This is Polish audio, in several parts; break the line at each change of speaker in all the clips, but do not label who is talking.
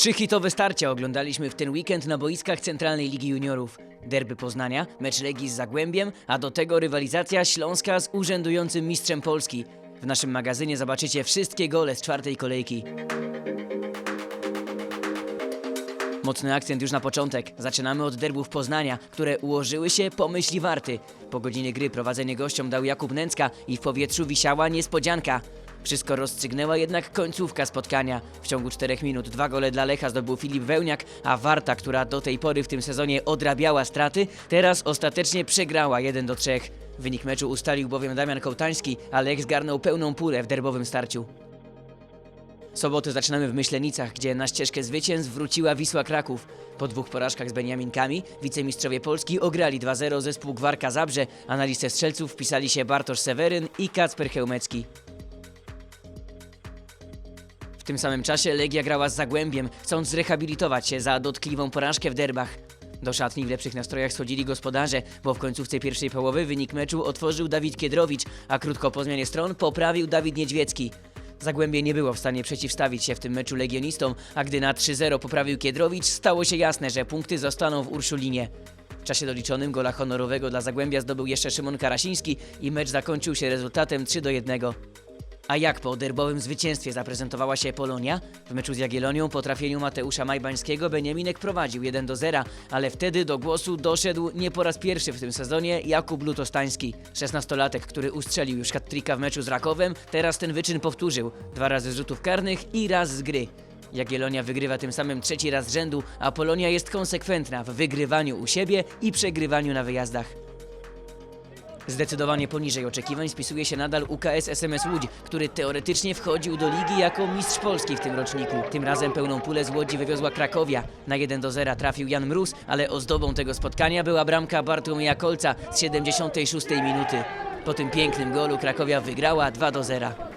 Trzy hitowe starcia oglądaliśmy w ten weekend na boiskach Centralnej Ligi Juniorów. Derby Poznania, mecz Legii z Zagłębiem, a do tego rywalizacja Śląska z urzędującym mistrzem Polski. W naszym magazynie zobaczycie wszystkie gole z czwartej kolejki. Mocny akcent już na początek. Zaczynamy od derbów Poznania, które ułożyły się po myśli warty. Po godzinie gry prowadzenie gościom dał Jakub Nęcka i w powietrzu wisiała niespodzianka. Wszystko rozstrzygnęła jednak końcówka spotkania. W ciągu czterech minut dwa gole dla Lecha zdobył Filip Wełniak, a Warta, która do tej pory w tym sezonie odrabiała straty, teraz ostatecznie przegrała 1 do 3. Wynik meczu ustalił bowiem Damian Kołtański, a Lech zgarnął pełną pulę w derbowym starciu. Soboty zaczynamy w Myślenicach, gdzie na ścieżkę zwycięstw wróciła Wisła Kraków. Po dwóch porażkach z Beniaminkami wicemistrzowie Polski ograli 2-0 zespół Gwarka Zabrze, a na listę strzelców wpisali się Bartosz Seweryn i Kacper Chełmecki. W tym samym czasie Legia grała z Zagłębiem, chcąc zrehabilitować się za dotkliwą porażkę w derbach. Do szatni w lepszych nastrojach schodzili gospodarze, bo w końcówce pierwszej połowy wynik meczu otworzył Dawid Kiedrowicz, a krótko po zmianie stron poprawił Dawid Niedźwiecki. Zagłębie nie było w stanie przeciwstawić się w tym meczu legionistom, a gdy na 3-0 poprawił Kiedrowicz, stało się jasne, że punkty zostaną w Urszulinie. W czasie doliczonym gola honorowego dla Zagłębia zdobył jeszcze Szymon Karasiński i mecz zakończył się rezultatem 3 do 1. A jak po derbowym zwycięstwie zaprezentowała się Polonia? W meczu z Jagiellonią po trafieniu Mateusza Majbańskiego Beniaminek prowadził 1 do 0, ale wtedy do głosu doszedł nie po raz pierwszy w tym sezonie Jakub Lutostański. 16-latek, który ustrzelił już hat w meczu z Rakowem, teraz ten wyczyn powtórzył. Dwa razy z rzutów karnych i raz z gry. Jagiellonia wygrywa tym samym trzeci raz z rzędu, a Polonia jest konsekwentna w wygrywaniu u siebie i przegrywaniu na wyjazdach. Zdecydowanie poniżej oczekiwań spisuje się nadal UKS SMS Łódź, który teoretycznie wchodził do ligi jako mistrz Polski w tym roczniku. Tym razem pełną pulę z Łodzi wywiozła Krakowia. Na 1 do 0 trafił Jan Mróz, ale ozdobą tego spotkania była bramka Bartłomieja Kolca z 76 minuty. Po tym pięknym golu Krakowia wygrała 2 do 0.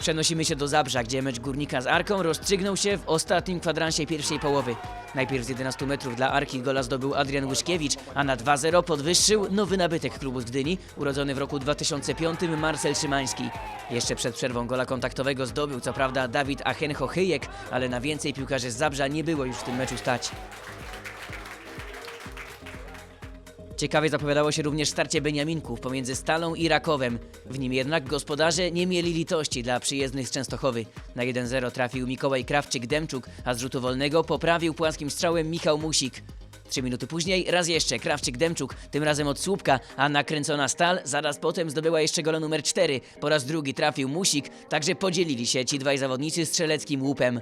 Przenosimy się do Zabrza, gdzie mecz Górnika z Arką rozstrzygnął się w ostatnim kwadransie pierwszej połowy. Najpierw z 11 metrów dla Arki gola zdobył Adrian Łyszkiewicz, a na 2-0 podwyższył nowy nabytek klubu z Gdyni, urodzony w roku 2005 Marcel Szymański. Jeszcze przed przerwą gola kontaktowego zdobył co prawda Dawid Achenho-Hyjek, ale na więcej piłkarzy z Zabrza nie było już w tym meczu stać. Ciekawie zapowiadało się również starcie Beniaminków pomiędzy Stalą i Rakowem. W nim jednak gospodarze nie mieli litości dla przyjezdnych z Częstochowy. Na 1-0 trafił Mikołaj Krawczyk-Demczuk, a z rzutu wolnego poprawił płaskim strzałem Michał Musik. Trzy minuty później raz jeszcze Krawczyk-Demczuk, tym razem od słupka, a nakręcona Stal zaraz potem zdobyła jeszcze gola numer 4. Po raz drugi trafił Musik, także podzielili się ci dwaj zawodnicy strzeleckim łupem.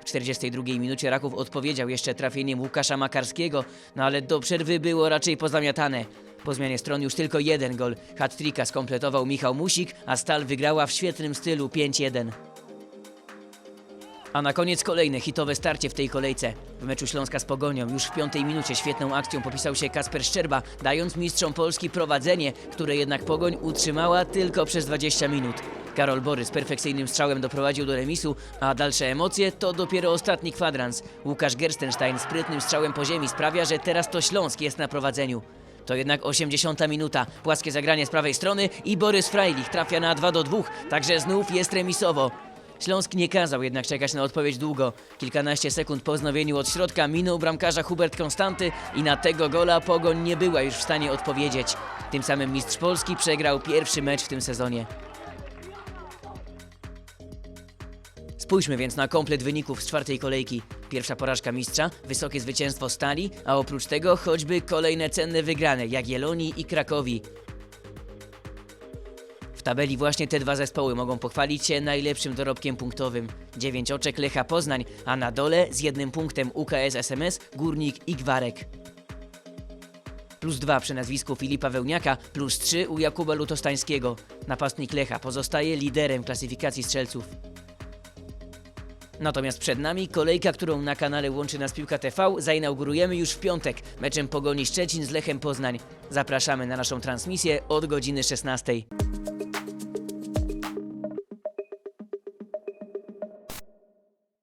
W 42 minucie Raków odpowiedział jeszcze trafieniem Łukasza Makarskiego, no ale do przerwy było raczej pozamiatane. Po zmianie stron już tylko jeden gol. Hat-tricka skompletował Michał Musik, a Stal wygrała w świetnym stylu 5-1. A na koniec kolejne hitowe starcie w tej kolejce. W meczu Śląska z Pogonią już w piątej minucie świetną akcją popisał się Kasper Szczerba, dając mistrzom Polski prowadzenie, które jednak Pogoń utrzymała tylko przez 20 minut. Karol Borys perfekcyjnym strzałem doprowadził do remisu, a dalsze emocje to dopiero ostatni kwadrans. Łukasz Gerstenstein sprytnym strzałem po ziemi sprawia, że teraz to Śląsk jest na prowadzeniu. To jednak 80 minuta, płaskie zagranie z prawej strony i Borys Frejlich trafia na 2 do 2, także znów jest remisowo. Śląsk nie kazał jednak czekać na odpowiedź długo. Kilkanaście sekund po wznowieniu od środka minął bramkarza Hubert Konstanty i na tego gola Pogoń nie była już w stanie odpowiedzieć. Tym samym mistrz Polski przegrał pierwszy mecz w tym sezonie. Spójrzmy więc na komplet wyników z czwartej kolejki. Pierwsza porażka mistrza, wysokie zwycięstwo Stali, a oprócz tego choćby kolejne cenne wygrane Jagiellonii i Krakowi. W tabeli właśnie te dwa zespoły mogą pochwalić się najlepszym dorobkiem punktowym. 9 oczek Lecha Poznań, a na dole z jednym punktem UKS SMS, Górnik i Gwarek. Plus 2 przy nazwisku Filipa Wełniaka, plus 3 u Jakuba Lutostańskiego. Napastnik Lecha pozostaje liderem klasyfikacji strzelców. Natomiast przed nami kolejka, którą na kanale Łączy Nas Piłka TV zainaugurujemy już w piątek meczem Pogoni Szczecin z Lechem Poznań. Zapraszamy na naszą transmisję od godziny 16.